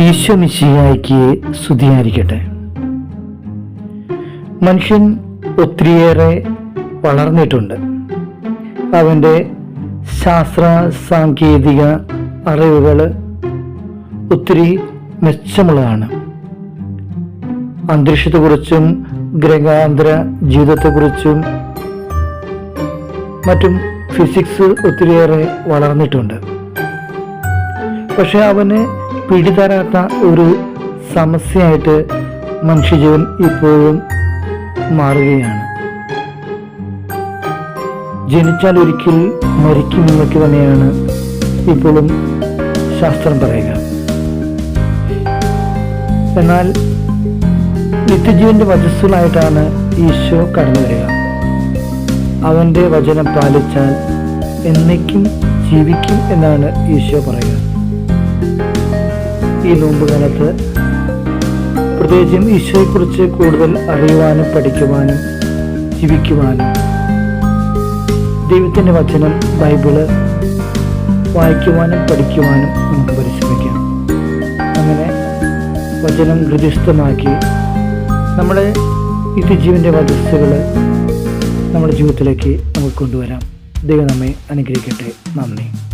ഈശോ സ്തുതിയായിരിക്കട്ടെ. മനുഷ്യൻ ഒത്തിരിയേറെ വളർന്നിട്ടുണ്ട്. അവന്റെ ശാസ്ത്ര സാങ്കേതിക അറിവുകൾ ഒത്തിരി മെച്ചമുള്ളതാണ്. അന്തരീക്ഷത്തെക്കുറിച്ചും ഗ്രഹാന്തര ജീവിതത്തെക്കുറിച്ചും മറ്റും ഫിസിക്സ് ഒത്തിരിയേറെ വളർന്നിട്ടുണ്ട്. പക്ഷെ അവന് പിടിതരാത്ത ഒരു സമസ്യയായിട്ട് മനുഷ്യജീവൻ ഇപ്പോഴും മാറുകയാണ്. ജനിച്ചാൽ ഒരിക്കൽ മരിക്കുമെന്നൊക്കെ തന്നെയാണ് ഇപ്പോഴും ശാസ്ത്രം പറയുക. എന്നാൽ നിത്യജീവന്റെ വചസ്സുകളായിട്ടാണ് ഈശോ കടന്നു വരിക. അവന്റെ വചനം പാലിച്ചാൽ എന്നേക്കും ജീവിക്കും എന്നാണ് ഈശോ പറയുക. ഈ നോമ്പ് കാലത്ത് പ്രത്യേകിച്ചും ഈശോയെക്കുറിച്ച് കൂടുതൽ അറിയുവാനും പഠിക്കുവാനും ജീവിക്കുവാനും ദൈവത്തിന്റെ വചനം ബൈബിൾ വായിക്കുവാനും പഠിക്കുവാനും നമുക്ക് പരിശ്രമിക്കാം. അങ്ങനെ വചനം ഹൃദയസ്ഥമാക്കി നമ്മുടെ നിത്യജീവന്റെ വധസ്സുകൾ നമ്മുടെ ജീവിതത്തിലേക്ക് നമുക്ക് കൊണ്ടുവരാം. ദൈവം നമ്മെ അനുഗ്രഹിക്കട്ടെ. നന്ദി.